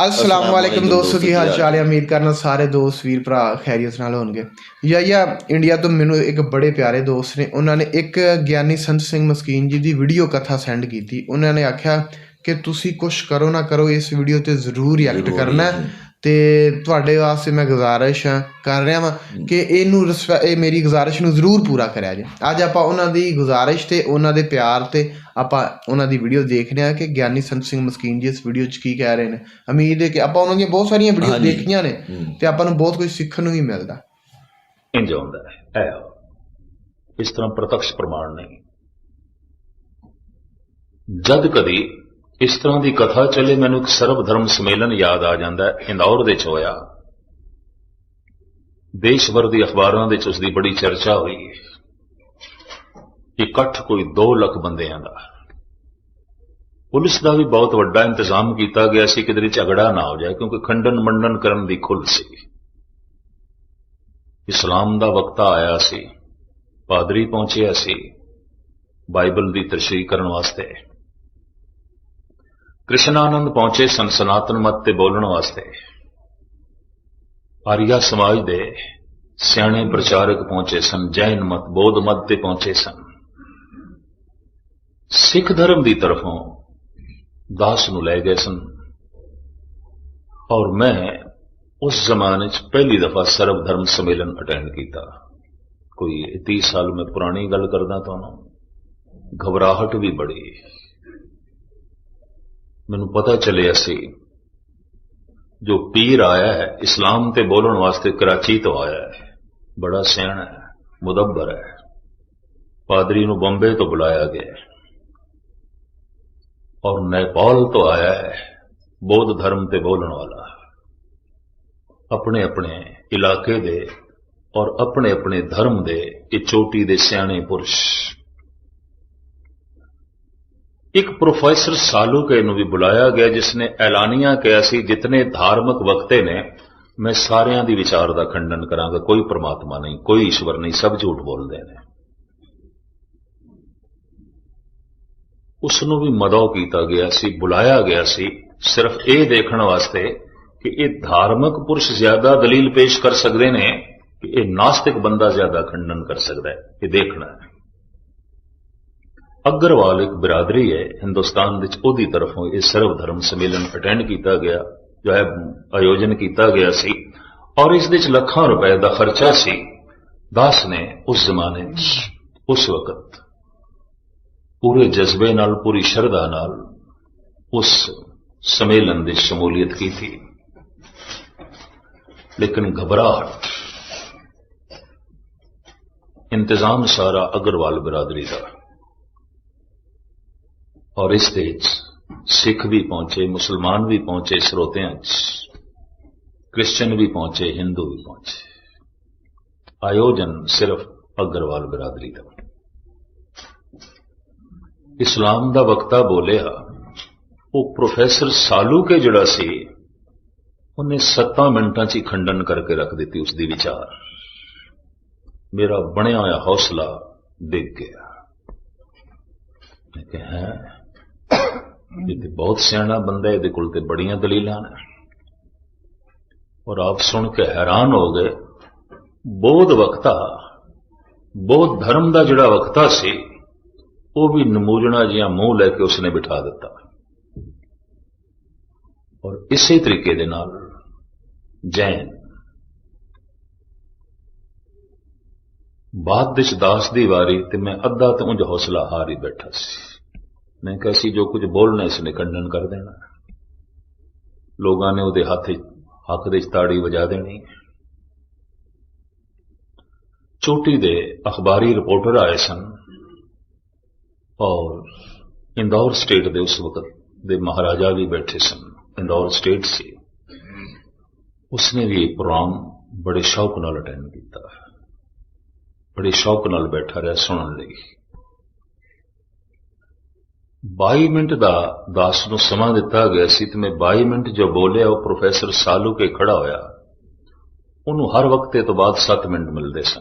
ਅਸਲਾਮ ਵਾਲੇਕਮ ਦੋਸਤੋ ਕੀ ਹਾਲ ਚਾਲ ਹੈ ਉਮੀਦ ਕਰਨਾ ਸਾਰੇ ਦੋਸਤ ਵੀਰ ਭਰਾ ਖੈਰੀਅਤ ਨਾਲ ਹੋਣਗੇ ਯਾ ਇੰਡੀਆ ਤੋਂ ਮੈਨੂੰ ਇੱਕ ਬੜੇ ਪਿਆਰੇ ਦੋਸਤ ਨੇ ਉਹਨਾਂ ਨੇ ਇੱਕ ਗਿਆਨੀ ਸੰਤ ਸਿੰਘ ਮਸਕੀਨ ਜੀ ਦੀ ਵੀਡੀਓ ਕਥਾ ਸੈਂਡ ਕੀਤੀ ਉਹਨਾਂ ਨੇ ਆਖਿਆ ਕਿ ਤੁਸੀਂ ਕੁਝ ਕਰੋ ਨਾ ਕਰੋ ਇਸ ਵੀਡੀਓ ਤੇ ਜ਼ਰੂਰ ਰਿਐਕਟ ਕਰਨਾ ਹੈ ਤੇ ਤੁਹਾਡੇ ਵਾਸਤੇ ਮੈਂ ਗੁਜ਼ਾਰਿਸ਼ ਕਰ ਰਿਹਾ ਵਾਂ ਕਿ ਇਹਨੂੰ ਰਿਸਪੈ- ਇਹ ਮੇਰੀ ਗੁਜ਼ਾਰਿਸ਼ ਨੂੰ ਜ਼ਰੂਰ ਪੂਰਾ ਕਰਿਆ ਜੇ ਅੱਜ ਆਪਾਂ ਉਹਨਾਂ ਦੀ ਗੁਜ਼ਾਰਿਸ਼ ਤੇ ਉਹਨਾਂ ਦੇ ਪਿਆਰ ਤੇ ਆਪਾਂ ਉਹਨਾਂ ਦੀ ਵੀਡੀਓ ਦੇਖ ਰਹੇ ਹਾਂ ਕਿ ਗਿਆਨੀ ਸੰਤ ਸਿੰਘ ਮਸਕੀਨ ਜੀ ਇਸ ਵੀਡੀਓ 'ਚ ਕੀ ਕਹਿ ਰਹੇ ਨੇ ਉਮੀਦ ਹੈ ਕਿ ਆਪਾਂ ਉਹਨਾਂ ਦੀਆਂ ਬਹੁਤ ਸਾਰੀਆਂ ਵੀਡੀਓ। ਦੇਖੀਆਂ ਨੇ। ਤੇ ਆਪਾਂ ਨੂੰ ਬਹੁਤ ਕੁਝ ਸਿੱਖਣ ਨੂੰ ਵੀ ਮਿਲਦਾ ਇੰਜ ਹੁੰਦਾ ਹੈ। ਇਸ ਤਰ੍ਹਾਂ ਪ੍ਰਤੱਖ ਪ੍ਰਮਾਣ ਨਹੀਂ ਜਦ ਕਦੀ ਇਸ ਤਰ੍ਹਾਂ ਦੀ ਕਥਾ ਚੱਲੇ ਮੈਨੂੰ ਇੱਕ ਸਰਬ ਧਰਮ ਸੰਮੇਲਨ ਯਾਦ ਆ ਜਾਂਦਾ ਹੈ, ਇੰਦੌਰ ਦੇ ਚ ਹੋਇਆ। ਦੇਸ਼ ਭਰ ਦੀ ਅਖਬਾਰਾਂ ਦੇ ਚ ਉਸ ਦੀ ਬੜੀ ਚਰਚਾ ਹੋਈ ਇਕੱਠ ਕੋਈ 2 ਲੱਖ ਬੰਦਿਆਂ ਦਾ। ਪੁਲਿਸ ਦਾ ਵੀ ਬਹੁਤ ਵੱਡਾ ਇੰਤਜ਼ਾਮ ਕੀਤਾ ਗਿਆ ਸੀ ਕਿ ਝਗੜਾ ਨਾ ਹੋ ਜਾਏ, ਕਿਉਂਕਿ ਖੰਡਨ ਮੰਡਨ ਕਰਨ ਦੀ ਖੁੱਲ ਸੀ। ਇਸਲਾਮ ਦਾ ਵਕਤਾ ਆਇਆ ਸੀ, ਪਾਦਰੀ ਪਹੁੰਚਿਆ ਸੀ, ਬਾਈਬਲ ਦੀ ਤਸ਼ਰੀਹ ਕਰਨ ਵਾਸਤੇ। ਕ੍ਰਿਸ਼ਨਾਨੰਦ ਪਹੁੰਚੇ ਸਨ ਸਨਾਤਨ ਮਤ ਤੇ ਬੋਲਣ ਵਾਸਤੇ। ਆਰੀਆ ਸਮਾਜ ਦੇ ਸਿਆਣੇ ਪ੍ਰਚਾਰਕ ਪਹੁੰਚੇ ਸਨ, ਜੈਨ ਮਤ, ਬੋਧ ਮਤ ਤੇ ਪਹੁੰਚੇ ਸਨ। ਸਿੱਖ ਧਰਮ ਦੀ ਤਰਫੋਂ ਦਾਸ ਨੂੰ ਲੈ ਗਏ ਸਨ। ਔਰ ਮੈਂ ਉਸ ਜ਼ਮਾਨੇ 'ਚ ਪਹਿਲੀ ਦਫਾ ਸਰਬ ਧਰਮ ਸੰਮੇਲਨ ਅਟੈਂਡ ਕੀਤਾ। ਕੋਈ 30 ਸਾਲ ਮੈਂ ਪੁਰਾਣੀ ਗੱਲ ਕਰਦਾ ਤੁਹਾਨੂੰ ਘਬਰਾਹਟ ਵੀ ਬੜੀ। ਮੈਨੂੰ ਪਤਾ ਚੱਲਿਆ ਸੀ, ਜੋ ਪੀਰ ਆਇਆ ਹੈ, ਇਸਲਾਮ ਤੇ ਬੋਲਣ ਵਾਸਤੇ ਕਰਾਚੀ ਤੋਂ ਆਇਆ ਹੈ। ਬੜਾ ਸਿਆਣਾ ਹੈ, ਮੁਦੱਬਰ ਹੈ। ਪਾਦਰੀ ਨੂੰ ਬੰਬੇ ਤੋਂ ਬੁਲਾਇਆ ਗਿਆ ਔਰ ਨੇਪਾਲ ਤੋਂ ਆਇਆ ਹੈ, ਬੌਧ ਧਰਮ ਤੇ ਬੋਲਣ ਵਾਲਾ ਆਪਣੇ ਆਪਣੇ ਇਲਾਕੇ ਦੇ ਔਰ ਆਪਣੇ ਆਪਣੇ ਧਰਮ ਦੇ ਇਹ ਚੋਟੀ ਦੇ ਸਿਆਣੇ ਪੁਰਸ਼ ਇੱਕ ਪ੍ਰੋਫੈਸਰ ਸਾਲੂਕੇ ਨੂੰ ਵੀ ਬੁਲਾਇਆ ਗਿਆ, ਜਿਸ ਨੇ ਐਲਾਨੀਆਂ ਕਿਹਾ ਸੀ, ਜਿਤਨੇ ਧਾਰਮਿਕ ਵਕਤੇ ਨੇ, ਮੈਂ ਸਾਰਿਆਂ ਦੀ ਵਿਚਾਰ ਦਾ ਖੰਡਨ ਕਰਾਂਗਾ। ਕੋਈ ਪ੍ਰਮਾਤਮਾ ਨਹੀਂ, ਕੋਈ ਈਸ਼ਵਰ ਨਹੀਂ, ਸਭ ਝੂਠ ਬੋਲਦੇ ਨੇ। ਉਸ ਨੂੰ ਵੀ ਮਦਉ ਕੀਤਾ ਗਿਆ ਸੀ, ਬੁਲਾਇਆ ਗਿਆ ਸੀ, ਸਿਰਫ ਇਹ ਦੇਖਣ ਵਾਸਤੇ ਕਿ ਇਹ ਧਾਰਮਿਕ ਪੁਰਸ਼ ਜ਼ਿਆਦਾ ਦਲੀਲ ਪੇਸ਼ ਕਰ ਸਕਦੇ ਨੇ ਕਿ ਇਹ ਨਾਸਤਿਕ ਬੰਦਾ ਜ਼ਿਆਦਾ ਖੰਡਨ ਕਰ ਸਕਦਾ ਹੈ, ਇਹ ਦੇਖਣਾ ਹੈ। ਅਗਰਵਾਲ ਇੱਕ ਬਰਾਦਰੀ ਹੈ ਹਿੰਦੁਸਤਾਨ ਵਿੱਚ ਉਹਦੀ ਤਰਫੋਂ ਇਹ ਸਰਵ ਧਰਮ ਸੰਮੇਲਨ ਅਟੈਂਡ ਕੀਤਾ ਗਿਆ ਜੋ ਹੈ ਆਯੋਜਨ ਕੀਤਾ ਗਿਆ ਸੀ ਔਰ ਇਸ ਵਿੱਚ ਲੱਖਾਂ ਰੁਪਏ ਦਾ ਖਰਚਾ ਸੀ ਦਾਸ ਨੇ ਉਸ ਜ਼ਮਾਨੇ 'ਚ ਉਸ ਵਕਤ ਪੂਰੇ ਜਜ਼ਬੇ ਨਾਲ ਪੂਰੀ ਸ਼ਰਧਾ ਨਾਲ ਉਸ ਸੰਮੇਲਨ ਦੀ ਸ਼ਮੂਲੀਅਤ ਕੀਤੀ ਲੇਕਿਨ ਘਬਰਾਹਟ ਇੰਤਜ਼ਾਮ ਸਾਰਾ ਅਗਰਵਾਲ ਬਰਾਦਰੀ ਦਾ ਔਰ ਇਸ ਦੇ ਵਿੱਚ ਸਿੱਖ ਵੀ ਪਹੁੰਚੇ, ਮੁਸਲਮਾਨ ਵੀ ਪਹੁੰਚੇ ਸਰੋਤਿਆਂ 'ਚ ਕ੍ਰਿਸਚੀਅਨ ਵੀ ਪਹੁੰਚੇ, ਹਿੰਦੂ ਵੀ ਪਹੁੰਚੇ। ਆਯੋਜਨ ਸਿਰਫ ਅਗਰਵਾਲ ਬਰਾਦਰੀ ਦਾ। ਇਸਲਾਮ ਦਾ ਵਕਤਾ ਬੋਲਿਆ, ਉਹ ਪ੍ਰੋਫੈਸਰ ਸਾਲੂ ਕੇ ਜਿਹੜਾ ਸੀ, ਉਹਨੇ 7 ਮਿੰਟਾਂ 'ਚ ਹੀ ਖੰਡਨ ਕਰਕੇ ਰੱਖ ਦਿੱਤੀ ਉਸ ਦੀ ਵਿਚਾਰ। ਮੇਰਾ ਬਣਿਆ ਹੋਇਆ ਹੌਸਲਾ ਡਿੱਗ ਗਿਆ। ਮੈਂ ਕਿਹਾ, ਹੈ? ਇਹ ਤੇ ਬਹੁਤ ਸਿਆਣਾ ਬੰਦਾ ਇਹਦੇ ਕੋਲ ਤੇ ਬੜੀਆਂ ਦਲੀਲਾਂ ਨੇ। ਔਰ ਆਪ ਸੁਣ ਕੇ ਹੈਰਾਨ ਹੋ ਗਏ, ਬੋਧ ਵਕਤਾ, ਬੋਧ ਧਰਮ ਦਾ ਜਿਹੜਾ ਵਕਤਾ ਸੀ, ਉਹ ਵੀ ਨਮੂਜਣਾ ਜਿਹਾ ਮੂੰਹ ਲੈ ਕੇ ਉਸਨੇ ਬਿਠਾ ਦਿੱਤਾ। ਔਰ ਇਸੇ ਤਰੀਕੇ ਦੇ ਨਾਲ ਜੈਨ ਬਾਅਦ ਵਿੱਚ ਦਾਸ ਦੀ ਵਾਰੀ ਤੇ ਮੈਂ ਅੱਧਾ ਤੇ ਉਂਝ ਹੌਸਲਾ ਹਾਰ ਹੀ ਬੈਠਾ ਸੀ। ਮੈਂ ਕਿਹਾ ਸੀ ਜੋ ਕੁਝ ਬੋਲਣਾ, ਇਸ ਨੇ ਖੰਡਨ ਕਰ ਦੇਣਾ। ਲੋਕਾਂ ਨੇ ਉਹਦੇ ਹੱਥ ਹੱਕ ਦੇ 'ਚ ਤਾੜੀ ਵਜਾ ਦੇਣੀ। ਚੋਟੀ ਦੇ ਅਖਬਾਰੀ ਰਿਪੋਰਟਰ ਆਏ ਸਨ ਔਰ ਇੰਦੌਰ ਸਟੇਟ ਦੇ ਉਸ ਵਕਤ ਦੇ ਮਹਾਰਾਜਾ ਵੀ ਬੈਠੇ ਸਨ। ਇੰਦੌਰ ਸਟੇਟ ਸੀ। ਉਸਨੇ ਵੀ ਇਹ ਪ੍ਰੋਗਰਾਮ ਬੜੇ ਸ਼ੌਕ ਨਾਲ ਅਟੈਂਡ ਕੀਤਾ। ਬੜੇ ਸ਼ੌਕ ਨਾਲ ਬੈਠਾ ਰਿਹਾ ਸੁਣਨ ਲਈ। 22 ਮਿੰਟ ਦਾ ਦਾਸ ਨੂੰ ਸਮਾਂ ਦਿੱਤਾ ਗਿਆ ਸੀ ਤੇ ਮੈਂ 22 ਮਿੰਟ ਜੋ ਬੋਲਿਆ, ਉਹ ਪ੍ਰੋਫੈਸਰ ਸਾਲੂ ਕੇ ਖੜਾ ਹੋਇਆ। ਉਹਨੂੰ ਹਰ ਵਕਤੇ ਤੋਂ ਬਾਅਦ 7 ਮਿੰਟ ਮਿਲਦੇ ਸਨ।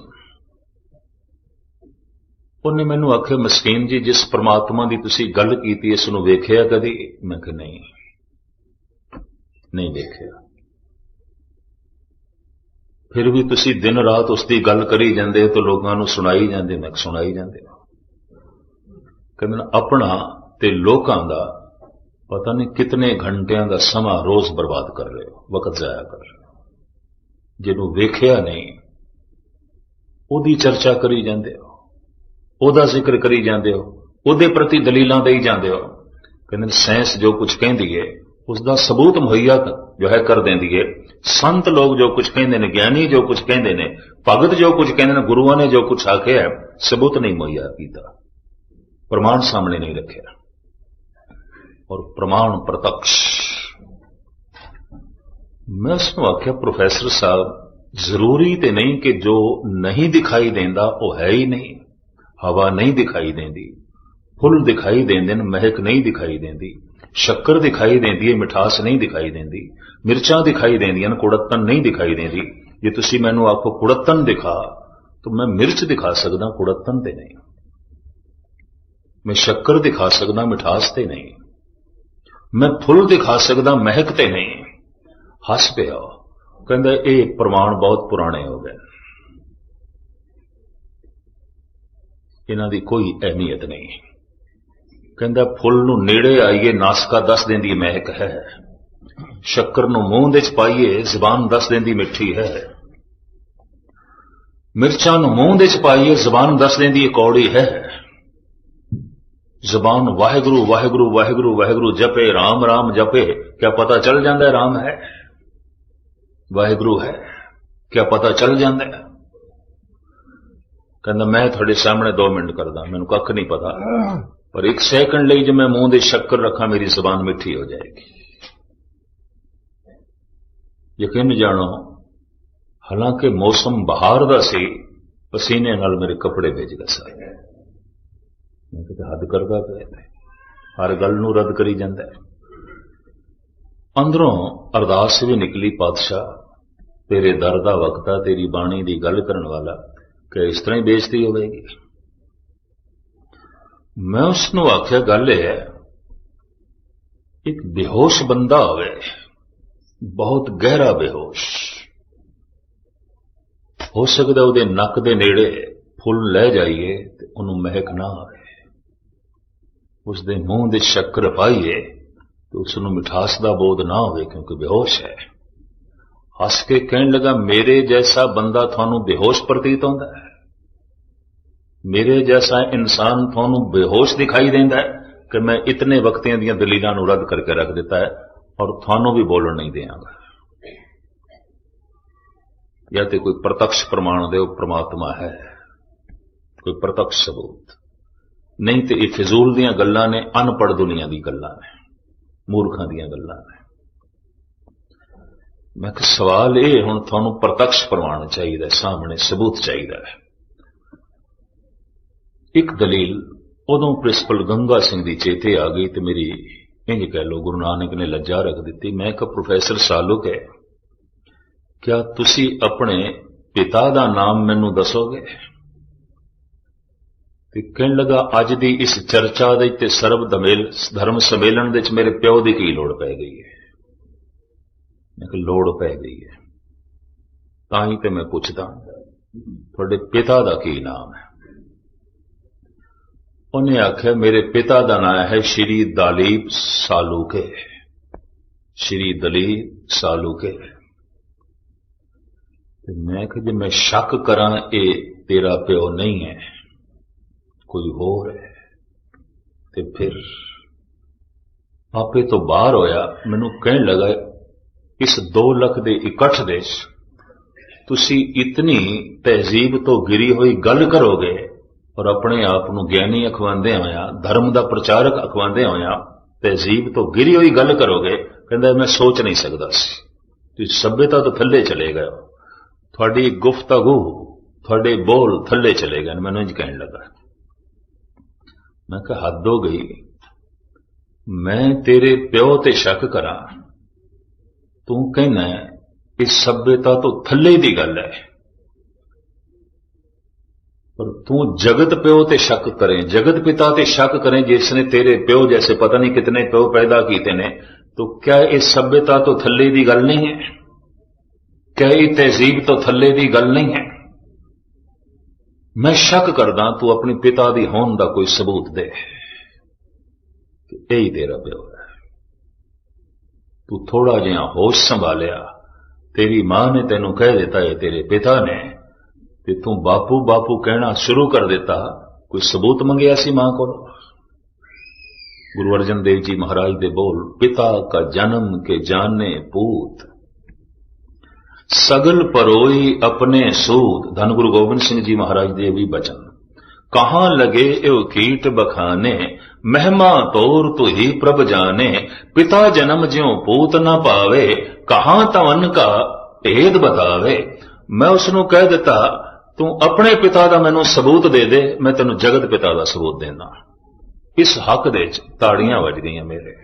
ਉਹਨੇ ਮੈਨੂੰ ਆਖਿਆ, ਮਸਕੀਨ ਜੀ, ਜਿਸ ਪ੍ਰਮਾਤਮਾ ਦੀ ਤੁਸੀਂ ਗੱਲ ਕੀਤੀ, ਇਸ ਨੂੰ ਵੇਖਿਆ ਕਦੀ? ਮੈਂ ਕਿ ਨਹੀਂ। ਨਹੀਂ ਵੇਖਿਆ। ਫਿਰ ਵੀ ਤੁਸੀਂ ਦਿਨ ਰਾਤ ਉਸ ਦੀ ਗੱਲ ਕਰੀ ਜਾਂਦੇ ਹੋ ਤੇ ਲੋਕਾਂ ਨੂੰ ਸੁਣਾਈ ਜਾਂਦੇ ਮੈਂ ਸੁਣਾਈ ਜਾਂਦੇ ਕਹਿੰਦੇ ਨੇ, ਆਪਣਾ ਤੇ ਲੋਕਾਂ ਦਾ ਪਤਾ ਨਹੀਂ ਕਿਤਨੇ ਘੰਟਿਆਂ ਦਾ ਸਮਾਂ ਰੋਜ਼ ਬਰਬਾਦ ਕਰ ਰਹੇ ਹੋ, ਵਕਤ ਜ਼ਾਇਆ ਕਰ ਰਹੇ ਹੋ। ਜਿਹਨੂੰ ਵੇਖਿਆ ਨਹੀਂ, ਉਹਦੀ ਚਰਚਾ ਕਰੀ ਜਾਂਦੇ ਹੋ, ਉਹਦਾ ਜ਼ਿਕਰ ਕਰੀ ਜਾਂਦੇ ਹੋ, ਉਹਦੇ ਪ੍ਰਤੀ ਦਲੀਲਾਂ ਦੇਈ ਜਾਂਦੇ ਹੋ। ਕਹਿੰਦੇ ਨੇ ਸਾਇੰਸ ਜੋ ਕੁਝ ਕਹਿੰਦੀ ਏ ਉਸ ਦਾ ਸਬੂਤ ਮੁਹੱਈਆ ਜੋ ਹੈ ਕਰ ਦਿੰਦੀ ਏ। ਸੰਤ ਲੋਕ ਜੋ ਕੁਝ ਕਹਿੰਦੇ ਨੇ, ਗਿਆਨੀ ਜੋ ਕੁਝ ਕਹਿੰਦੇ ਨੇ, ਭਗਤ ਜੋ ਕੁਝ ਕਹਿੰਦੇ ਨੇ, ਗੁਰੂਆਂ ਨੇ ਜੋ ਕੁਝ ਆਖਿਆ, ਸਬੂਤ ਨਹੀਂ ਮੁਹੱਈਆ ਕੀਤਾ। ਪ੍ਰਮਾਣ ਸਾਹਮਣੇ ਨਹੀਂ ਰੱਖਿਆ। ਔਰ ਪ੍ਰਮਾਣ ਪ੍ਰਤੱਖ। ਮੈਂ ਉਸ ਨੂੰ ਆਖਿਆ, ਪ੍ਰੋਫੈਸਰ ਸਾਹਿਬ, ਜ਼ਰੂਰੀ ਤੇ ਨਹੀਂ ਕਿ ਜੋ ਨਹੀਂ ਦਿਖਾਈ ਦਿੰਦਾ, ਉਹ ਹੈ ਹੀ ਨਹੀਂ। ਹਵਾ ਨਹੀਂ ਦਿਖਾਈ ਦਿੰਦੀ। ਫੁੱਲ ਦਿਖਾਈ ਦਿੰਦੇ ਨੇ, ਮਹਿਕ ਨਹੀਂ ਦਿਖਾਈ ਦਿੰਦੀ। ਸ਼ੱਕਰ ਦਿਖਾਈ ਦਿੰਦੀ ਹੈ, ਮਿਠਾਸ ਨਹੀਂ ਦਿਖਾਈ ਦਿੰਦੀ। ਮਿਰਚਾਂ ਦਿਖਾਈ ਦਿੰਦੀਆਂ ਨੇ ਕੁੜੱਤਨ ਨਹੀਂ ਦਿਖਾਈ ਦਿੰਦੀ। ਜੇ ਤੁਸੀਂ ਮੈਨੂੰ ਆਖੋ ਕੁੜੱਤਨ ਦਿਖਾ, ਤਾਂ ਮੈਂ ਮਿਰਚ ਦਿਖਾ ਸਕਦਾ ਕੁੜੱਤਨ ਤੇ ਨਹੀਂ। ਮੈਂ ਸ਼ੱਕਰ ਦਿਖਾ ਸਕਦਾ, ਮਿਠਾਸ ਤੇ ਨਹੀਂ। ਮੈਂ ਫੁੱਲ ਦਿਖਾ ਸਕਦਾ, ਮਹਿਕ ਤੇ ਨਹੀਂ। ਹੱਸ ਪਿਆ। ਕਹਿੰਦਾ, ਇਹ ਪ੍ਰਮਾਣ ਬਹੁਤ ਪੁਰਾਣੇ ਹੋ ਗਏ। ਇਹਨਾਂ ਦੀ ਕੋਈ ਅਹਿਮੀਅਤ ਨਹੀਂ। ਕਹਿੰਦਾ, ਫੁੱਲ ਨੂੰ ਨੇੜੇ ਆਈਏ, ਨਾਸਕਾ ਦੱਸ ਦਿੰਦੀ ਮਹਿਕ ਹੈ। ਸ਼ੱਕਰ ਨੂੰ ਮੂੰਹ ਦੇ ਚ ਪਾਈਏ, ਜ਼ੁਬਾਨ ਦੱਸ ਦਿੰਦੀ ਮਿੱਠੀ ਹੈ। ਮਿਰਚਾਂ ਨੂੰ ਮੂੰਹ ਦੇ ਚ ਪਾਈਏ, ਜ਼ੁਬਾਨ ਦੱਸ ਦਿੰਦੀ ਕੌੜੀ ਹੈ। ਜ਼ਬਾਨ ਵਾਹਿਗੁਰੂ ਵਾਹਿਗੁਰੂ ਵਾਹਿਗੁਰੂ ਵਾਹਿਗੁਰੂ ਜਪੇ RAM RAM ਜਪੇ, ਕਿਆ ਪਤਾ ਚੱਲ ਜਾਂਦਾ ਹੈ RAM ਹੈ? ਵਾਹਿਗੁਰੂ ਹੈ, ਕਿਆ ਪਤਾ ਚੱਲ ਜਾਂਦਾ ਹੈ? ਕਹਿੰਦਾ, ਮੈਂ ਤੁਹਾਡੇ ਸਾਹਮਣੇ 2 ਮਿੰਟ ਕਰਦਾ, ਮੈਨੂੰ ਕੱਖ ਨਹੀਂ ਪਤਾ। ਪਰ ਇੱਕ ਸੈਕਿੰਡ ਲਈ ਜੇ ਮੈਂ ਮੂੰਹ ਦੇ ਸ਼ੱਕਰ ਰੱਖਾਂ, ਮੇਰੀ ਜ਼ਬਾਨ ਮਿੱਠੀ ਹੋ ਜਾਏਗੀ। ਯਕੀਨ ਜਾਣੋ, ਹਾਲਾਂਕਿ ਮੌਸਮ ਬਹਾਰ ਦਾ ਸੀ, ਪਸੀਨੇ ਨਾਲ ਮੇਰੇ ਕੱਪੜੇ ਭਿੱਜ ਗਏ ਸਾਰੇ। ਮੈਂ ਕਿਤੇ ਹੱਦ ਕਰਦਾ ਪਿਆ ਹਰ ਗੱਲ ਨੂੰ ਰੱਦ ਕਰੀ ਜਾਂਦਾ ਹੈ। ਅੰਦਰੋਂ ਅਰਦਾਸ ਵੀ ਨਿਕਲੀ, ਪਾਤਸ਼ਾਹ, ਤੇਰੇ ਦਰ ਦਾ ਵਕਤ ਆ ਤੇਰੀ ਬਾਣੀ ਦੀ ਗੱਲ ਕਰਨ ਵਾਲਾ, ਕਿ ਇਸ ਤਰ੍ਹਾਂ ਹੀ ਬੇਇੱਜ਼ਤੀ ਹੋਵੇਗੀ ਮੈਂ ਉਸ ਨੂੰ ਆਖਿਆ, ਗੱਲ ਇਹ ਹੈ, ਇੱਕ ਬੇਹੋਸ਼ ਬੰਦਾ ਹੋਵੇ, ਬਹੁਤ ਗਹਿਰਾ ਬੇਹੋਸ਼। ਹੋ ਸਕਦਾ ਉਹਦੇ ਨੱਕ ਦੇ ਨੇੜੇ ਫੁੱਲ ਲੈ ਜਾਈਏ ਤੇ ਉਹਨੂੰ ਮਹਿਕ ਨਾ ਆਵੇ ਉਸ ਦੇ ਮੂੰਹ ਦੇ ਸ਼ੱਕਰ ਪਾਈਏ ਤੇ ਉਸ ਨੂੰ ਮਿਠਾਸ ਦਾ ਬੋਧ ਨਾ ਹੋਵੇ ਕਿਉਂਕਿ ਬੇਹੋਸ਼ ਹੈ। ਹੱਸ ਕੇ ਕਹਿਣ ਲੱਗਾ, ਮੇਰੇ ਜੈਸਾ ਬੰਦਾ ਤੁਹਾਨੂੰ ਬੇਹੋਸ਼ ਪ੍ਰਤੀਤ ਹੁੰਦਾ ਹੈ? ਮੇਰੇ ਜੈਸਾ ਇਨਸਾਨ ਤੁਹਾਨੂੰ ਬੇਹੋਸ਼ ਦਿਖਾਈ ਦਿੰਦਾ ਹੈ ਕਿ ਮੈਂ ਇਤਨੇ ਵਕਤਿਆਂ ਦੀਆਂ ਦਲੀਲਾਂ ਨੂੰ ਰੱਦ ਕਰਕੇ ਰੱਖ ਦਿੱਤਾ ਹੈ ਔਰ ਤੁਹਾਨੂੰ ਵੀ ਬੋਲਣ ਨਹੀਂ ਦੇਵਾਂਗਾ ਜਾਂ ਤੇ ਕੋਈ ਪ੍ਰਤੱਖ ਪ੍ਰਮਾਣ ਦਿਓ, ਪ੍ਰਮਾਤਮਾ ਹੈ। ਕੋਈ ਪ੍ਰਤੱਖ ਸਬੂਤ। ਨਹੀਂ ਤੇ ਇਹ ਫਿਜ਼ੂਲ ਦੀਆਂ ਗੱਲਾਂ ਨੇ ਅਨਪੜ ਦੁਨੀਆ ਦੀ ਗੱਲਾਂ ਨੇ, ਮੂਰਖਾਂ ਦੀਆਂ ਗੱਲਾਂ ਨੇ। ਮੈਂ ਕਿ ਸਵਾਲ ਇਹ, ਹੁਣ ਤੁਹਾਨੂੰ ਪ੍ਰਤੱਖ ਪ੍ਰਮਾਣ ਚਾਹੀਦਾ ਸਾਹਮਣੇ ਸਬੂਤ ਚਾਹੀਦਾ ਹੈ। ਇੱਕ ਦਲੀਲ, ਉਦੋਂ ਪ੍ਰਿੰਸੀਪਲ ਗੰਗਾ ਸਿੰਘ ਦੀ ਚੇਤੇ ਆ ਗਈ ਤੇ ਮੇਰੀ ਇੰਜ ਕਹਿ ਲੋ ਗੁਰੂ ਨਾਨਕ ਨੇ ਲੱਜਾ ਰੱਖ ਦਿੱਤੀ। ਮੈਂ ਕਿਹਾ, ਪ੍ਰੋਫੈਸਰ ਸਾਲੁਕ ਹੈ, ਕਿਆ ਤੁਸੀਂ ਆਪਣੇ ਪਿਤਾ ਦਾ ਨਾਮ ਮੈਨੂੰ ਦੱਸੋਗੇ? ਤੇ ਕਹਿਣ ਲੱਗਾ, ਅੱਜ ਦੀ ਇਸ ਚਰਚਾ ਦੇ ਤੇ ਸਰਬ ਦਮੇਲ ਧਰਮ ਸੰਮੇਲਨ ਦੇ ਵਿੱਚ ਮੇਰੇ ਪਿਓ ਦੀ ਕੀ ਲੋੜ ਪੈ ਗਈ ਹੈ? ਮੈਂ ਕਿਹਾ, ਲੋੜ ਪੈ ਗਈ ਹੈ। ਤਾਂ ਹੀ ਤੇ ਮੈਂ ਪੁੱਛਦਾ ਤੁਹਾਡੇ ਪਿਤਾ ਦਾ ਕੀ ਨਾਮ ਹੈ? ਉਹਨੇ ਆਖਿਆ, ਮੇਰੇ ਪਿਤਾ ਦਾ ਨਾਮ ਹੈ ਸ਼੍ਰੀ ਦਲੀਪ ਸਾਲੂਕੇ। ਸ਼੍ਰੀ ਦਲੀਪ ਸਾਲੂਕੇ। ਤੇ ਮੈਂ ਕਿ ਜੇ ਮੈਂ ਸ਼ੱਕ ਕਰਾਂ, ਇਹ ਤੇਰਾ ਪਿਓ ਨਹੀਂ ਹੈ। ਕੋਈ ਹੋਰ ਹੈ। ਤੇ ਫਿਰ ਆਪੇ ਤੋਂ ਬਾਹਰ ਹੋਇਆ, ਮੈਨੂੰ ਕਹਿਣ ਲੱਗਾ, ਇਸ 2 ਲੱਖ ਦੇ ਇਕੱਠ ਦੇ ਤੁਸੀਂ ਇਤਨੀ ਤਹਿਜ਼ੀਬ ਤੋਂ ਗਿਰੀ ਹੋਈ ਗੱਲ ਕਰੋਗੇ ਔਰ ਆਪਣੇ ਆਪ ਨੂੰ ਗਿਆਨੀ ਅਖਵਾਉਂਦੇ ਹੋਇਆ, ਧਰਮ ਦਾ ਪ੍ਰਚਾਰਕ ਅਖਵਾਉਂਦੇ ਹੋਇਆ ਤਹਿਜ਼ੀਬ ਤੋਂ ਗਿਰੀ ਹੋਈ ਗੱਲ ਕਰੋਗੇ, ਕਹਿੰਦਾ, ਮੈਂ ਸੋਚ ਨਹੀਂ ਸਕਦਾ ਸੀ। ਤੁਸੀਂ ਸਭਿਅਤਾ ਤੋਂ ਥੱਲੇ ਚਲੇ ਗਏ ਤੁਹਾਡੀ ਗੁਫ਼ਤਗੂ ਤੁਹਾਡੇ ਬੋਲ ਥੱਲੇ ਚਲੇ ਗਏ ਮੈਨੂੰ ਇੰਜ ਕਹਿਣ ਲੱਗਾ। मैं ਕਿਹਾ हद हो गई। मैं तेरे प्यो ते शक करा। तू कहना इस सभ्यता तो थले की गल है। पर तू जगत प्यो ते शक करें, जगत पिता ते शक करें, जिसने तेरे प्यो जैसे पता नहीं कितने प्यो पैदा किए ने तो क्या इस सभ्यता तो थले की गल नहीं है? क्या ये तहजीब तो थले की गल नहीं है? ਮੈਂ ਸ਼ੱਕ ਕਰਦਾ ਤੂੰ ਆਪਣੇ ਪਿਤਾ ਦੀ ਹੋਣ ਦਾ ਕੋਈ ਸਬੂਤ ਦੇ। ਇਹ ਹੀ ਤੇਰਾ ਪਿਓ ਹੈ। ਤੂੰ ਥੋੜਾ ਜਿਹਾ ਹੋਸ਼ ਸੰਭਾਲਿਆ। ਤੇਰੀ ਮਾਂ ਨੇ ਤੈਨੂੰ ਕਹਿ ਦਿੱਤਾ ਹੈ ਤੇਰੇ ਪਿਤਾ ਨੇ। ਤੇ ਤੂੰ ਬਾਪੂ ਬਾਪੂ ਕਹਿਣਾ ਸ਼ੁਰੂ ਕਰ ਦਿੱਤਾ। ਕੋਈ ਸਬੂਤ ਮੰਗਿਆ ਸੀ ਮਾਂ ਕੋਲ? ਗੁਰੂ ਅਰਜਨ ਦੇਵ ਜੀ ਮਹਾਰਾਜ ਦੇ ਬੋਲ, ਪਿਤਾ ਕਾ ਜਨਮ ਕੇ ਜਾਣੇ ਪੂਤ। ਸਗਲ ਪਰੋਈ ਆਪਣੇ ਸੂਦ ਧੰਨ ਗੁਰੂ ਗੋਬਿੰਦ ਸਿੰਘ ਜੀ ਮਹਾਰਾਜ ਦੇ ਵੀ ਬਚਨ। ਕਹਾ ਲਗੇ ਇਹ ਕੀਟ ਬਖਾਨੇ, ਮਹਿਮਾ ਤੋਰ ਤੁਹੀ ਪ੍ਰਭ ਜਾਣੇ। ਪਿਤਾ ਜਨਮ ਜਿਉ ਪੂਤ ਨਾ ਪਾਵੇ, ਕਹਾ ਤਵਨ ਕਾ ਭੇਦ ਬਤਾਵੇ। ਮੈਂ ਉਸ ਨੂੰ ਕਹਿ ਦਿੱਤਾ, ਤੂੰ ਆਪਣੇ ਪਿਤਾ ਦਾ ਮੈਨੂੰ ਸਬੂਤ ਦੇ ਦੇ, ਮੈਂ ਤੈਨੂੰ ਜਗਤ ਪਿਤਾ ਦਾ ਸਬੂਤ ਦੇਣਾ। ਇਸ ਹੱਕ ਦੇ ਵਿੱਚ ਤਾੜੀਆਂ ਵੱਜ ਗਈਆਂ ਮੇਰੇ।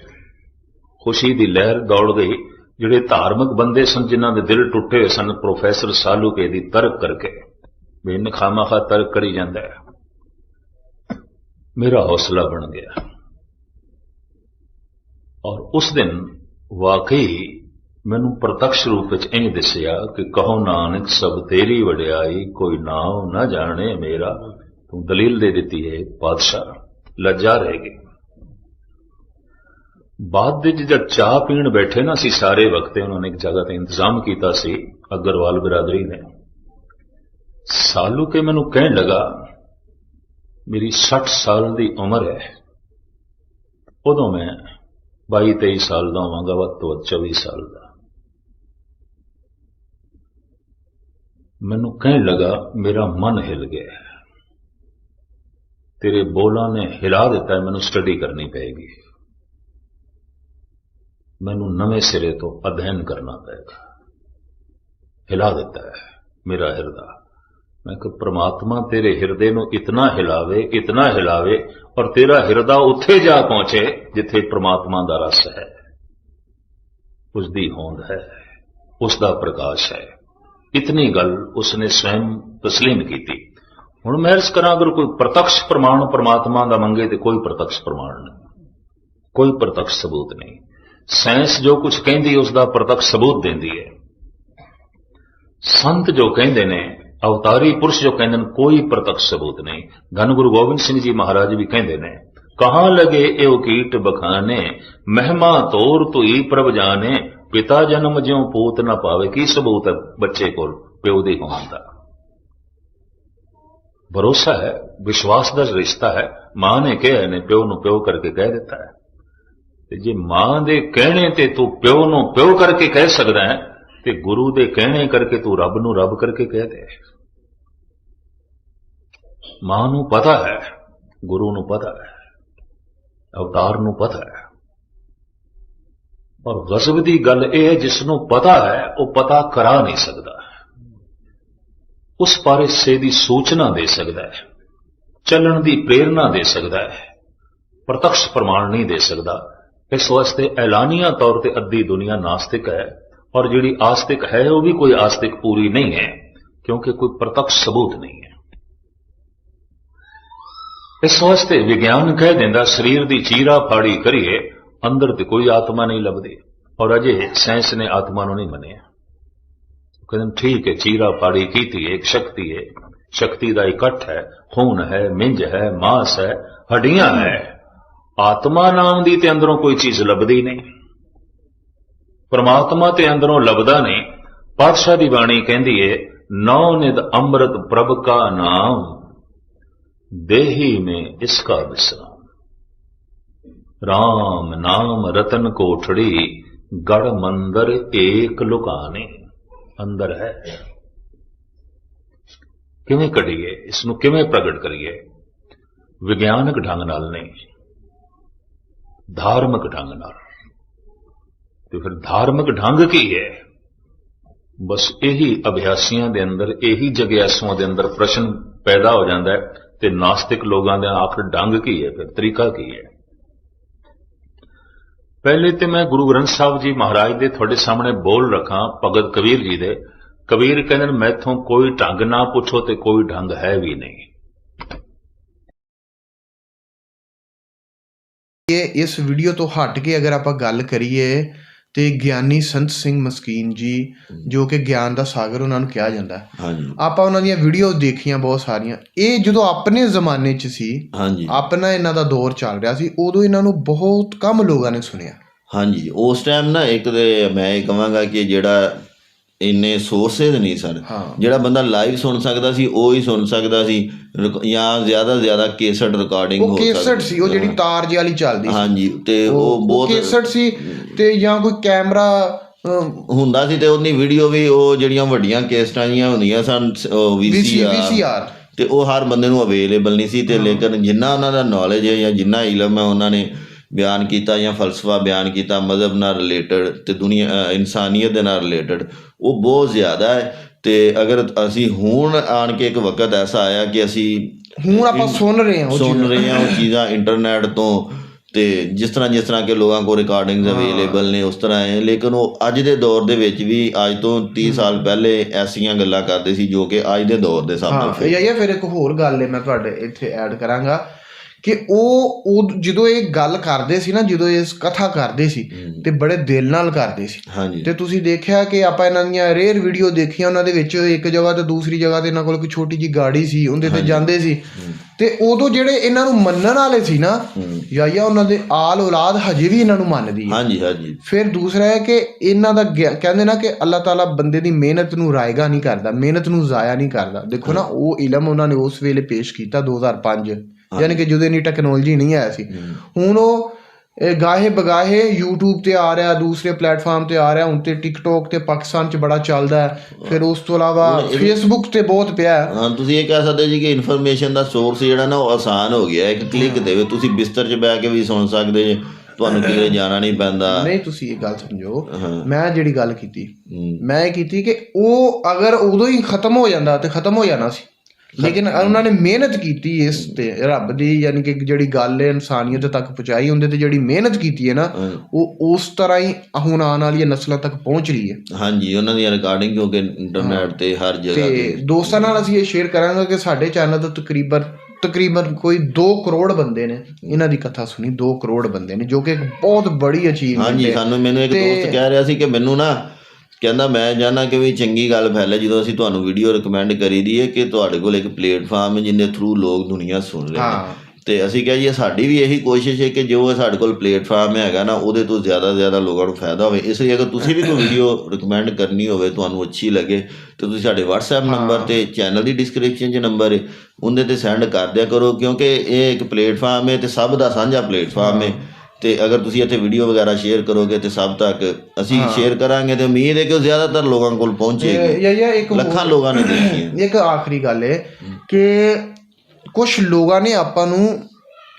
ਖੁਸ਼ੀ ਦੀ ਲਹਿਰ ਦੌੜ ਗਈ। ਜਿਹੜੇ ਧਾਰਮਿਕ ਬੰਦੇ ਸਨ, ਜਿਨ੍ਹਾਂ ਦੇ ਦਿਲ ਟੁੱਟੇ ਹੋਏ ਸਨ, ਪ੍ਰੋਫੈਸਰ ਸਾਲੂਕੇ ਦੀ ਤਰਕ ਕਰਕੇ। ਵੀ ਇਹਨੇ ਖਾਮਾਖਾ ਤਰਕ ਕਰੀ ਜਾਂਦਾ ਹੈ। ਮੇਰਾ ਹੌਸਲਾ ਬਣ ਗਿਆ। ਔਰ ਉਸ ਦਿਨ ਵਾਕਈ ਮੈਨੂੰ ਪ੍ਰਤੱਖ ਰੂਪ ਵਿੱਚ ਇੰਜ ਦਿਸਿਆ ਕਿ ਕਹੋ ਨਾਨਕ, ਸਭ ਤੇਰੀ ਵਡਿਆਈ, ਕੋਈ ਨਾਮ ਨਾ ਜਾਣੇ ਮੇਰਾ। ਤੂੰ ਦਲੀਲ ਦੇ ਦਿੱਤੀ ਹੈ ਪਾਤਸ਼ਾਹ ਲੱਜਾ ਰਹਿ ਗਈ। ਬਾਅਦ ਵਿੱਚ ਜਦ ਚਾਹ ਪੀਣ ਬੈਠੇ ਨਾ ਅਸੀਂ ਸਾਰੇ ਵਕਤੇ, ਉਹਨਾਂ ਨੇ ਇੱਕ ਜਗ੍ਹਾ ਤੇ ਇੰਤਜ਼ਾਮ ਕੀਤਾ ਸੀ, ਅਗਰਵਾਲ ਬਰਾਦਰੀ ਨੇ। ਸਾਲੂ ਕੇ ਮੈਨੂੰ ਕਹਿਣ ਲਗਾ, ਮੇਰੀ 60 ਸਾਲ ਦੀ ਉਮਰ ਹੈ। ਉਦੋਂ ਮੈਂ 22 23 ਸਾਲ ਦਾ ਹੋਵਾਂਗਾ, ਵੱਧ ਤੋਂ ਵੱਧ 24 ਸਾਲ ਦਾ। ਮੈਨੂੰ ਕਹਿਣ ਲਗਾ, ਮੇਰਾ ਮਨ ਹਿਲ ਗਿਆ ਤੇਰੇ ਬੋਲਾਂ ਨੇ ਹਿਲਾ ਦਿੱਤਾ ਮੈਨੂੰ ਸਟੱਡੀ ਕਰਨੀ ਪਏਗੀ। ਮੈਨੂੰ ਨਵੇਂ ਸਿਰੇ ਤੋਂ ਅਧਿਐਨ ਕਰਨਾ ਪਏਗਾ ਹਿਲਾ ਦਿੱਤਾ ਹੈ ਮੇਰਾ ਹਿਰਦਾ। ਮੈਂ ਕਿ ਪ੍ਰਮਾਤਮਾ ਤੇਰੇ ਹਿਰਦੇ ਨੂੰ ਇਤਨਾ ਹਿਲਾਵੇ ਇਤਨਾ ਹਿਲਾਵੇ ਔਰ ਤੇਰਾ ਹਿਰਦਾ ਉੱਥੇ ਜਾ ਪਹੁੰਚੇ ਜਿੱਥੇ ਪ੍ਰਮਾਤਮਾ ਦਾ ਰਸ ਹੈ। ਉਸ ਦੀ ਹੋਂਦ ਹੈ ਉਸ ਦਾ ਪ੍ਰਕਾਸ਼ ਹੈ। ਇਤਨੀ ਗੱਲ ਉਸਨੇ ਸਵੈਮ ਤਸਲੀਮ ਕੀਤੀ। ਹੁਣ ਮੈਂ ਇਸ ਕਰਾਂ, ਅਗਰ ਕੋਈ ਪ੍ਰਤੱਖ ਪ੍ਰਮਾਣ ਪ੍ਰਮਾਤਮਾ ਦਾ ਮੰਗੇ ਤੇ ਕੋਈ ਪ੍ਰਤੱਖ ਪ੍ਰਮਾਣ ਨਹੀਂ। ਕੋਈ ਪ੍ਰਤੱਖ ਸਬੂਤ ਨਹੀਂ। ਸਾਇੰਸ ਜੋ ਕੁਝ ਕਹਿੰਦੀ ਉਸ ਦਾ ਪ੍ਰਤੱਖ ਸਬੂਤ ਦਿੰਦੀ ਹੈ। ਸੰਤ ਜੋ ਕਹਿੰਦੇ ਨੇ, ਅਵਤਾਰੀ ਪੁਰਸ਼ ਜੋ ਕਹਿੰਦੇ ਨੇ, ਕੋਈ ਪ੍ਰਤੱਖ ਸਬੂਤ ਨਹੀਂ। ਧੰਨ ਗੁਰੂ ਗੋਬਿੰਦ ਸਿੰਘ ਜੀ ਮਹਾਰਾਜ ਵੀ ਕਹਿੰਦੇ ਨੇ, ਕਹਾਂ ਲਗੇ ਇਹ ਕੀਟ ਬਖਾਨੇ, ਮਹਿਮਾ ਤੋਰ ਤੁਈ ਪ੍ਰਭ ਜਾਣੇ, ਪਿਤਾ ਜਨਮ ਜਿਉ ਪੂਤ ਨਾ ਪਾਵੇ। ਕੀ ਸਬੂਤ ਹੈ ਬੱਚੇ ਕੋਲ, ਪਿਓ ਦੇ ਹੋਣ ਦਾ? ਭਰੋਸਾ ਹੈ, ਵਿਸ਼ਵਾਸ ਦਾ ਰਿਸ਼ਤਾ ਹੈ। ਮਾਂ ਨੇ ਕਿਹਾ ਨੇ ਪਿਓ ਨੂੰ ਪਿਓ ਕਰਕੇ ਕਹਿ ਦਿੱਤਾ ਹੈ। ਤੇ ਜੇ ਮਾਂ ਦੇ ਕਹਿਣੇ ਤੇ ਤੂੰ ਪਿਓ ਨੂੰ ਪਿਓ ਕਰਕੇ ਕਹਿ ਸਕਦਾ ਹੈ, ਤੇ ਗੁਰੂ ਦੇ ਕਹਿਣੇ ਕਰਕੇ ਤੂੰ ਰੱਬ ਨੂੰ ਰੱਬ ਕਰਕੇ ਕਹਿ ਦੇ। ਮਾਂ ਨੂੰ ਪਤਾ ਹੈ, ਗੁਰੂ ਨੂੰ ਪਤਾ ਹੈ, ਅਵਤਾਰ ਨੂੰ ਪਤਾ ਹੈ। ਪਰ ਗਜ਼ਬ ਦੀ ਗੱਲ ਇਹ ਹੈ, ਜਿਸ ਨੂੰ ਪਤਾ ਹੈ, ਉਹ ਪਤਾ ਕਰਾ ਨਹੀਂ ਸਕਦਾ। ਉਸ ਪਰ ਹਿੱਸੇ ਦੀ ਸੂਚਨਾ ਦੇ ਸਕਦਾ ਹੈ, ਚੱਲਣ ਦੀ ਪ੍ਰੇਰਣਾ ਦੇ ਸਕਦਾ ਹੈ, ਪ੍ਰਤੱਖ ਪ੍ਰਮਾਣ ਨਹੀਂ ਦੇ ਸਕਦਾ। ਇਸ ਵਾਸਤੇ ਐਲਾਨੀਆਂ ਤੌਰ ਤੇ ਅੱਧੀ ਦੁਨੀਆ ਨਾਸਤਿਕ ਹੈ ਔਰ ਜਿਹੜੀ ਆਸਤਿਕ ਹੈ, ਉਹ ਵੀ ਕੋਈ ਆਸਤਿਕ ਪੂਰੀ ਨਹੀਂ ਹੈ, ਕਿਉਂਕਿ ਕੋਈ ਪ੍ਰਤੱਖ ਸਬੂਤ ਨਹੀਂ ਹੈ। ਇਸ ਵਾਸਤੇ ਵਿਗਿਆਨ ਕਹਿ ਦਿੰਦਾ, ਸਰੀਰ ਦੀ ਚੀਰਾ ਫਾੜੀ ਕਰੀਏ, ਅੰਦਰ ਤੇ ਕੋਈ ਆਤਮਾ ਨਹੀਂ ਲੱਭਦੀ, ਔਰ ਅਜੇ ਸਾਇੰਸ ਨੇ ਆਤਮਾ ਨੂੰ ਨਹੀਂ ਮੰਨਿਆ। ਕਹਿੰਦੇ, ਠੀਕ ਹੈ, ਚੀਰਾ ਫਾੜੀ ਕੀਤੀ ਹੈ ਇੱਕ ਸ਼ਕਤੀ ਹੈ ਸ਼ਕਤੀ ਦਾ ਇਕੱਠ ਹੈ, ਖੂਨ ਹੈ, ਮਿੰਜ ਹੈ, ਮਾਸ ਹੈ, ਹੱਡੀਆਂ ਹੈ। ਆਤਮਾ ਨਾਮ ਦੀ ਤੇ ਅੰਦਰੋਂ ਕੋਈ ਚੀਜ਼ ਲੱਭਦੀ ਨਹੀਂ। ਪਰਮਾਤਮਾ ਤੇ ਅੰਦਰੋਂ ਲੱਭਦਾ ਨਹੀਂ। ਪਾਤਸ਼ਾਹ ਦੀ ਬਾਣੀ ਕਹਿੰਦੀ ਏ ਨੌ ਨਿਦ ਅੰਮ੍ਰਿਤ ਪ੍ਰਭ ਕਾ ਨਾਮ, ਦੇਹੀ ਮੇ ਇਸਕਾ ਵਿਸਰਾਮ ਰਾਮ ਨਾਮ ਰਤਨ ਕੋਠੜੀ, ਗੜ ਮੰਦਰ ਏਕ ਲੁਕਾਨੇ। ਅੰਦਰ ਹੈ। ਕਿਵੇਂ ਕਢੀਏ, ਇਸ ਨੂੰ ਕਿਵੇਂ ਪ੍ਰਗਟ ਕਰੀਏ? ਵਿਗਿਆਨਕ ਢੰਗ ਨਾਲ ਨਹੀਂ। ਧਾਰਮਿਕ ਢੰਗ ਨਾਲ। ਤੇ ਫਿਰ ਧਾਰਮਿਕ ਢੰਗ ਕੀ ਹੈ? ਬਸ ਇਹੀ ਅਭਿਆਸੀਆਂ ਦੇ ਅੰਦਰ, ਇਹੀ ਜਗਿਆਸੂਆਂ ਦੇ ਅੰਦਰ ਪ੍ਰਸ਼ਨ ਪੈਦਾ ਹੋ ਜਾਂਦਾ ਹੈ ਤੇ ਨਾਸਤਿਕ ਲੋਕਾਂ ਦੇ ਆਖਰ ਢੰਗ ਕੀ ਹੈ, ਫਿਰ ਤਰੀਕਾ ਕੀ ਹੈ? ਪਹਿਲੇ ਤੇ ਮੈਂ ਗੁਰੂ ਗ੍ਰੰਥ ਸਾਹਿਬ ਜੀ ਮਹਾਰਾਜ ਦੇ ਤੁਹਾਡੇ ਸਾਹਮਣੇ ਬੋਲ ਰੱਖਾਂ, ਭਗਤ ਕਬੀਰ ਜੀ ਦੇ। ਕਬੀਰ ਕਹਿੰਦੇ ਨੇ, ਮੈਥੋਂ ਕੋਈ ਢੰਗ ਨਾ ਪੁੱਛੋ ਤੇ ਕੋਈ ਢੰਗ ਹੈ ਵੀ ਨਹੀਂ। ਇਹ ਇਸ ਵੀਡੀਓ ਤੋਂ ਹਟ ਕੇ ਅਗਰ ਆਪਾਂ ਗੱਲ ਕਰੀਏ ਤੇ ਗਿਆਨੀ ਸੰਤ ਸਿੰਘ ਮਸਕੀਨ ਜੀ ਜੋ ਕਿ ਗਿਆਨ ਦਾ ਸਾਗਰ ਉਹਨਾਂ ਨੂੰ ਕਿਹਾ ਜਾਂਦਾ ਹੈ। ਹਾਂਜੀ। ਆਪਾਂ ਉਹਨਾਂ ਦੀਆਂ ਵੀਡੀਓ ਦੇਖੀਆਂ ਬਹੁਤ ਸਾਰੀਆਂ। ਇਹ ਜਦੋਂ ਆਪਣੇ ਜ਼ਮਾਨੇ 'ਚ ਸੀ ਹਾਂਜੀ। ਆਪਣਾ ਇਹਨਾਂ ਦਾ ਦੌਰ ਚੱਲ ਰਿਹਾ ਸੀ ਉਦੋਂ ਇਹਨਾਂ ਨੂੰ ਬਹੁਤ ਕਮ ਲੋਕਾਂ ਨੇ ਸੁਣਿਆ। ਹਾਂਜੀ। ਉਸ ਟਾਈਮ ਨਾ ਇੱਕ ਤੇ ਮੈਂ ਇਹ ਕਹਾਂਗਾ ਕਿ ਜਿਹੜਾ ਇੰਨੇ ਸੋਰਸਸ ਨਹੀਂ ਸਨ। ਜਿਹੜਾ ਬੰਦਾ ਲਾਈਵ ਸੁਣ ਸਕਦਾ ਸੀ ਉਹ ਹੀ ਸੁਣ ਸਕਦਾ ਸੀ। ਜਾਂ ਜ਼ਿਆਦਾ ਜ਼ਿਆਦਾ ਕੇਸਟ ਰਿਕਾਰਡਿੰਗ ਉਹ ਹੋ ਕੇਸਟ ਸਕਦੀ। ਸੀ ਉਹ ਜਿਹੜੀ ਤਾਰ ਜਿਹੀ ਵਾਲੀ ਚੱਲਦੀ ਸੀ। ਹਾਂਜੀ ਤੇ ਉਹ ਉਹ ਬਹੁਤ ਕੇਸਟ ਸੀ ਤੇ ਜਾਂ ਕੋਈ ਕੈਮਰਾ ਹੁੰਦਾ ਸੀ ਤੇ ਉਹਦੀ ਵੀਡੀਓ ਵੀ ਉਹ ਜਿਹੜੀਆਂ ਵੱਡੀਆਂ ਕੇਸਟਾਂ ਜੀਆਂ ਹੁੰਦੀਆਂ ਸਨ ਵੀਸੀਆਰ VCR ਤੇ ਉਹ ਹਰ ਬੰਦੇ ਨੂੰ ਅਵੇਲੇਬਲ ਨਹੀਂ ਸੀ ਤੇ ਲੇਕਿਨ ਜਿੰਨਾ ਉਹਨਾਂ ਦਾ ਨੌਲੇਜ ਹੈ ਜਾਂ ਜਿੰਨਾ ਇਲਮ ਹੈ ਉਹਨਾਂ ਨੇ ਬਿਆਨ ਕੀਤਾ ਜਾਂ ਫਲਸਫਾ ਬਿਆਨ ਕੀਤਾ ਮਜ਼ਹਬ ਨਾਲ ਰਿਲੇਟਡ ਤੇ ਦੁਨੀਆ ਇਨਸਾਨੀਅਤ ਦੇ ਨਾਲ ਰਿਲੇਟਡ ਉਹ ਬਹੁਤ ਜ਼ਿਆਦਾ ਹੈ। ਤੇ ਅਗਰ ਅਸੀਂ ਹੁਣ ਆਣ ਕੇ ਇੱਕ ਵਕਤ ਐਸਾ ਆਇਆ ਕਿ ਅਸੀਂ ਹੁਣ ਆਪਾਂ ਸੁਣ ਰਹੇ ਹਾਂ ਉਹ ਸੁਣ ਰਹੇ ਹਾਂ ਉਹ ਚੀਜ਼ਾਂ ਇੰਟਰਨੈਟ ਤੋਂ ਤੇ ਜਿਸ ਤਰ੍ਹਾਂ ਜਿਸ ਤਰ੍ਹਾਂ ਕਿ ਲੋਕਾਂ ਕੋਲ ਰਿਕਾਰਡਿੰਗਸ ਅਵੇਲੇਬਲ ਨੇ ਉਸ ਤਰ੍ਹਾਂ ਹੈ। ਲੇਕਿਨ ਉਹ ਅੱਜ ਦੇ ਦੌਰ ਦੇ ਵਿੱਚ ਵੀ ਅੱਜ ਤੋਂ 30 ਸਾਲ ਪਹਿਲੇ ਐਸੀਆਂ ਗੱਲਾਂ ਕਰਦੇ ਸੀ ਜੋ ਕਿ ਅੱਜ ਦੇ ਦੌਰ ਦੇ ਸਾਹਮਣੇ ਹਾਂ ਇਹ ਇਹ ਫਿਰ ਇੱਕ ਹੋਰ ਗੱਲ ਹੈ ਮੈਂ ਤੁਹਾਡੇ ਇੱਥੇ ਐਡ ਕਰਾਂਗਾ। ਕਿ ਉਹ ਉਹ ਜਦੋਂ ਇਹ ਗੱਲ ਕਰਦੇ ਸੀ ਨਾ ਜਦੋਂ ਇਸ ਕਥਾ ਕਰਦੇ ਸੀ ਤੇ ਬੜੇ ਦਿਲ ਨਾਲ ਕਰਦੇ ਸੀ। ਤੇ ਤੁਸੀਂ ਦੇਖਿਆ ਕਿ ਆਪਾਂ ਇਹਨਾਂ ਦੀਆਂ ਰੇਅਰ ਵੀਡੀਓ ਦੇਖੀਆਂ ਉਹਨਾਂ ਦੇ ਵਿੱਚ ਇੱਕ ਜਗ੍ਹਾ ਤੇ ਦੂਸਰੀ ਜਗ੍ਹਾ ਤੇ ਇਹਨਾਂ ਕੋਲ ਕੋਈ ਛੋਟੀ ਜੀ ਗਾੜੀ ਸੀ ਉਹਦੇ ਤੇ ਜਾਂਦੇ ਸੀ। ਤੇ ਉਦੋਂ ਜਿਹੜੇ ਇਹਨਾਂ ਨੂੰ ਮੰਨਣ ਵਾਲੇ ਸੀ ਨਾ ਜਾਂ ਉਹਨਾਂ ਦੇ ਆਲ ਔਲਾਦ ਹਜੇ ਵੀ ਇਹਨਾਂ ਨੂੰ ਮੰਨਦੀ ਹੈ। ਹਾਂਜੀ ਹਾਂਜੀ। ਫਿਰ ਦੂਸਰਾ ਹੈ ਕਿ ਇਹਨਾਂ ਦਾ ਕਹਿੰਦੇ ਨਾ ਕਿ ਅੱਲਾਹ ਤਾਲਾ ਬੰਦੇ ਦੀ ਮਿਹਨਤ ਨੂੰ ਰਾਇਗਾ ਨਹੀਂ ਕਰਦਾ ਮਿਹਨਤ ਨੂੰ ਜ਼ਾਇਆ ਨਹੀਂ ਕਰਦਾ। ਦੇਖੋ ਨਾ ਉਹ ਇਲਮ ਉਹਨਾਂ ਨੇ ਉਸ ਵੇਲੇ ਪੇਸ਼ ਕੀਤਾ 2005 ਯਾਨੀ ਕਿ ਜਦੋਂ ਇਨੀ ਟੈਕਨੋਲੋਜੀ ਨਹੀਂ ਆਇਆ ਸੀ। ਹੁਣ ਉਹ ਗਾਹੇ ਬਗਾਹੇ YouTube ਤੇ ਆ ਰਿਹਾ ਦੂਸਰੇ ਪਲੇਟਫਾਰਮ ਤੇ ਆ ਰਿਹਾ ਹੁਣ ਤੇ TikTok ਤੇ ਪਾਕਿਸਤਾਨ 'ਚ ਬੜਾ ਚੱਲਦਾ ਹੈ। ਫਿਰ ਉਸ ਤੋਂ ਇਲਾਵਾ Facebook ਤੇ ਬਹੁਤ ਪਿਆ ਹੈ। ਤੁਸੀਂ ਇਹ ਕਹਿ ਸਕਦੇ ਜੀ ਕਿ ਇਨਫੋਰਮੇਸ਼ਨ ਦਾ ਸੋਰਸ ਜਿਹੜਾ ਨਾ ਉਹ ਆਸਾਨ ਹੋ ਗਿਆ ਇੱਕ ਕਲਿੱਕ ਦੇ ਵਿੱਚ ਤੁਸੀਂ ਬਿਸਤਰ 'ਚ ਬਹਿ ਕੇ ਵੀ ਸੁਣ ਸਕਦੇ ਜੇ। ਤੁਹਾਨੂੰ ਕਿਤੇ ਜਾਣਾ ਨਹੀਂ ਪੈਂਦਾ। ਨਹੀਂ ਤੁਸੀਂ ਇਹ ਗੱਲ ਸਮਝੋ। ਮੈਂ ਜਿਹੜੀ ਗੱਲ ਕੀਤੀ। ਮੈਂ ਇਹ ਕੀਤੀ ਕਿ ਉਹ ਅਗਰ ਉਦੋਂ ਹੀ ਖਤਮ ਹੋ ਜਾਂਦਾ ਤੇ ਖਤਮ ਹੋ ਜਾਣਾ ਸੀ। ਲੇਕਿਨ ਉਹਨਾਂ ਨੇ ਮਿਹਨਤ ਕੀਤੀ ਇਸ ਤੇ ਰੱਬ ਦੀ ਯਾਨੀ ਕਿ ਜਿਹੜੀ ਗੱਲ ਹੈ ਇਨਸਾਨੀਅਤ ਤੱਕ ਪਹੁੰਚਾਈ ਹੁੰਦੇ ਤੇ ਜਿਹੜੀ ਮਿਹਨਤ ਕੀਤੀ ਹੈ ਨਾ ਉਹ ਉਸ ਤਰ੍ਹਾਂ ਹੀ ਹੁਣ ਆਉਣ ਵਾਲੀਆਂ ਨਸਲਾਂ ਤੱਕ ਪਹੁੰਚ ਰਹੀ ਹੈ। ਹਾਂਜੀ ਉਹਨਾਂ ਦੀਆਂ ਰਿਕਾਰਡਿੰਗ ਕਿਉਂਕਿ ਇੰਟਰਨੈਟ ਤੇ ਹਰ ਜਗ੍ਹਾ ਤੇ ਦੋਸਤਾਂ ਨਾਲ ਅਸੀਂ ਇਹ ਸ਼ੇਅਰ ਕਰਾਂਗੇ ਕਿ ਸਾਡੇ ਚੈਨਲ ਤੋਂ ਤਕਰੀਬਨ ਤਕਰੀਬਨ ਕੋਈ 2 ਕਰੋੜ ਬੰਦੇ ਨੇ ਇਹਨਾਂ ਦੀ ਕਥਾ ਸੁਣੀ 2 ਕਰੋੜ ਬੰਦੇ ਨੇ ਜੋ ਕਿ ਇੱਕ ਬਹੁਤ ਬੜੀ ਅਚੀਵਮੈਂਟ ਹਾਂਜੀ ਸਾਨੂੰ ਮੈਨੂੰ ਇੱਕ ਦੋਸਤ ਕਹਿ ਰਿਹਾ ਸੀ ਕਿ ਮੈਨੂੰ ਨਾ ਕਹਿੰਦਾ ਮੈਂ ਜਾਣਾ ਕਿ ਵੀ ਚੰਗੀ ਗੱਲ ਫੈਲ ਹੈ ਜਦੋਂ ਅਸੀਂ ਤੁਹਾਨੂੰ ਵੀਡੀਓ ਰეკਮੈਂਡ ਕਰੀ ਦੀ ਹੈ ਕਿ ਤੁਹਾਡੇ ਕੋਲ ਇੱਕ ਪਲੇਟਫਾਰਮ ਹੈ ਜਿੰਨੇ ਥਰੂ ਲੋਕ ਦੁਨੀਆ ਸੁਣ ਰਹੇ ਨੇ। ਤੇ ਅਸੀਂ ਕਹਾਂ ਜੀ ਸਾਡੀ ਵੀ ਇਹੀ ਕੋਸ਼ਿਸ਼ ਹੈ ਕਿ ਜੋ ਸਾਡੇ ਕੋਲ ਪਲੇਟਫਾਰਮ ਹੈਗਾ ਨਾ ਉਹਦੇ ਤੋਂ ਜ਼ਿਆਦਾ ਜ਼ਿਆਦਾ ਲੋਕਾਂ ਨੂੰ ਫਾਇਦਾ ਹੋਵੇ। ਇਸ ਲਈ ਅਗਰ ਤੁਸੀਂ ਵੀ ਕੋਈ ਵੀਡੀਓ ਰეკਮੈਂਡ ਕਰਨੀ ਹੋਵੇ ਤੁਹਾਨੂੰ ਅੱਛੀ ਲੱਗੇ ਤਾਂ ਤੁਸੀਂ ਸਾਡੇ WhatsApp ਨੰਬਰ ਤੇ ਚੈਨਲ ਦੀ ਡਿਸਕ੍ਰਿਪਸ਼ਨ 'ਚ ਨੰਬਰ ਹੈ ਉਹਦੇ ਤੇ ਸੈਂਡ ਕਰ ਦਿਆ ਕਰੋ ਕਿਉਂਕਿ ਇਹ ਇੱਕ ਪਲੇਟਫਾਰਮ ਹੈ ਤੇ ਸਭ ਦਾ ਸਾਂਝਾ ਪਲੇਟਫਾਰਮ ਹੈ। ਤੇ ਅਗਰ ਤੁਸੀਂ ਇੱਥੇ ਵੀਡੀਓ ਵਗੈਰਾ ਸ਼ੇਅਰ ਕਰੋਗੇ ਤੇ ਸਭ ਤੱਕ ਅਸੀਂ ਸ਼ੇਅਰ ਕਰਾਂਗੇ ਤੇ ਉਮੀਦ ਹੈ ਕਿ ਉਹ ਜ਼ਿਆਦਾਤਰ ਲੋਕਾਂ ਕੋਲ ਪਹੁੰਚੇਗੀ। ਜਾਂ ਜਾਂ ਇੱਕ ਲੱਖਾਂ ਲੋਕਾਂ ਨੇ ਦੇਖੀ ਹੈ। ਇੱਕ ਆਖਰੀ ਗੱਲ ਹੈ ਕਿ ਕੁਝ ਲੋਕਾਂ ਨੇ ਆਪਾਂ ਨੂੰ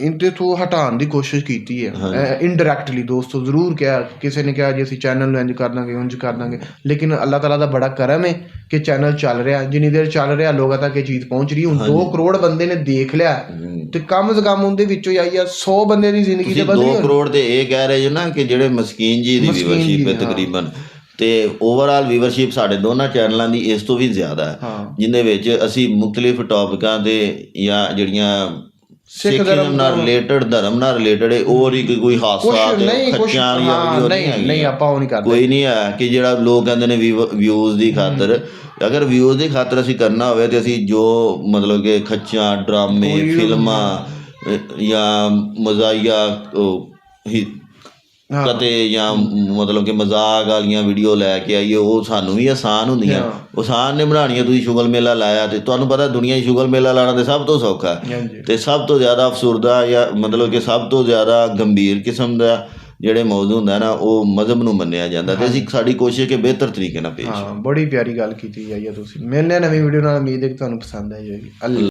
ਇੰਤੇ ਤੋਂ ਹਟਾਉਣ ਦੀ ਕੋਸ਼ਿਸ਼ ਕੀਤੀ ਹੈ। ਇਨਡਾਇਰੈਕਟਲੀ ਦੋਸਤੋ ਜ਼ਰੂਰ ਕਿਹਾ। ਕਿਸੇ ਨੇ ਕਿਹਾ ਜੀ ਅਸੀਂ ਚੈਨਲ ਨੂੰ ਇੰਜ ਕਰ ਦਾਂਗੇ ਉਂਝ ਕਰ ਦਾਂਗੇ। ਲੇਕਿਨ ਅੱਲਾਹ ਤਾਲਾ ਦਾ ਬੜਾ ਕਰਮ ਹੈ ਕਿ ਚੈਨਲ ਚੱਲ ਰਿਹਾ। ਜਿੰਨੀ ਦੇਰ ਚੱਲ ਰਿਹਾ ਲੋਕਾਂ ਤੱਕ ਇਹ ਚੀਜ਼ ਪਹੁੰਚ ਰਹੀ ਹੁਣ 2 ਕਰੋੜ ਬੰਦੇ ਨੇ ਦੇਖ ਲਿਆ। ਤੇ ਕਮ ਸੇ ਕਮ ਉਹਦੇ ਵਿੱਚੋਂ ਆਈ ਆ। 100 ਬੰਦੇ ਦੀ ਜ਼ਿੰਦਗੀ ਤੇ ਬਦਲੀ 2 ਕਰੋੜ ਤੇ ਇਹ ਕਹਿ ਰਹੇ ਜੋ ਨਾ ਕਿ ਜਿਹੜੇ ਮਸਕੀਨ ਜੀ ਦੀ ਵੀਵਰਸ਼ਿਪ ਹੈ। ਤਕਰੀਬਨ। ਤੇ ਓਵਰਆਲ ਵੀਵਰਸ਼ਿਪ ਸਾਡੇ ਦੋਨਾਂ ਚੈਨਲਾਂ ਦੀ ਇਸ ਤੋਂ ਵੀ ਜ਼ਿਆਦਾ ਹੈ। ਜਿੰਦੇ ਵਿੱਚ ਅਸੀਂ ਮੁxtਲਿਫ ਟੌਪਿਕਾਂ ਤੇ ਜਾਂ ਜਿਹੜੀਆਂ ਸਿੱਖ ਧਰਮ ਨਾਲ ਰਿਲੇਟਡ ਧਰਮ ਨਾਲ ਰਿਲੇਟਡ ਹੈ ਹੋਰ ਹੀ ਕੋਈ- ਹਾਦਸਾ ਨਹੀਂ ਵੀਡੀਓ ਨਹੀਂ ਨਹੀਂ ਆਪਾਂ ਉਹ ਨਹੀਂ ਕਰਦੇ। ਕੋਈ ਨਹੀਂ ਹੈ ਕਿ ਜਿਹੜਾ ਲੋਕ ਕਹਿੰਦੇ ਨੇ ਵਿਊਜ਼ ਦੀ ਖਾਤਰ। ਅਗਰ ਵਿਊਜ਼ ਦੀ ਖਾਤਰ ਅਸੀਂ ਕਰਨਾ ਹੋਵੇ ਤੇ ਅਸੀਂ ਜੋ ਮਤਲਬ ਕਿ ਖੱਚਾਂ ਡਰਾਮੇ ਫਿਲਮਾਂ ਜਾਂ ਹੀ- ਕਤੇ ਜਾਂ ਮਤਲਬ ਕਿ ਮਜ਼ਾਕ ਵਾਲੀਆਂ ਵੀਡੀਓ ਲੈ ਕੇ ਆਈਏ ਉਹ ਸਾਨੂੰ ਵੀ ਆਸਾਨ ਹੁੰਦੀਆਂ। ਆਸਾਨ ਨੇ ਬਣਾਉਣੀਆਂ ਤੁਸੀਂ ਸ਼ੁਗਲ ਮੇਲਾ ਲਾਇਆ ਤੇ ਤੁਹਾਨੂੰ ਪਤਾ ਦੁਨੀਆ 'ਚ ਸ਼ੁਗਲ ਮੇਲਾ ਲਾਣਾ ਤੇ ਸਭ ਤੋਂ ਸੌਖਾ ਤੇ ਸਭ ਤੋਂ ਜ਼ਿਆਦਾ ਅਫਸੁਰਦਾ ਜਾਂ ਮਤਲਬ ਕਿ ਸਭ ਤੋਂ ਜ਼ਿਆਦਾ ਗੰਭੀਰ ਕਿਸਮ ਦਾ ਜਿਹੜੇ ਮੌਜੂ ਹੁੰਦਾ ਨਾ ਉਹ ਮਜ਼ਹਬ ਨੂੰ ਮੰਨਿਆ ਜਾਂਦਾ ਤੇ ਅਸੀਂ ਸਾਡੀ ਕੋਸ਼ਿਸ਼ ਕਿ ਬਿਹਤਰ ਤਰੀਕੇ ਨਾਲ ਪੇਸ਼ ਹਾਂ ਬੜੀ ਪਿਆਰੀ ਗੱਲ ਕੀਤੀ ਜਾਈ ਹੈ ਤੁਸੀਂ। ਮਿਲਨੇ ਨਵੀਂ ਵੀਡੀਓ ਨਾਲ ਉਮੀਦ ਹੈ ਕਿ ਤੁਹਾਨੂੰ ਪਸੰਦ ਆਈ ਹੋਵੇਗੀ ਅੱਲਾ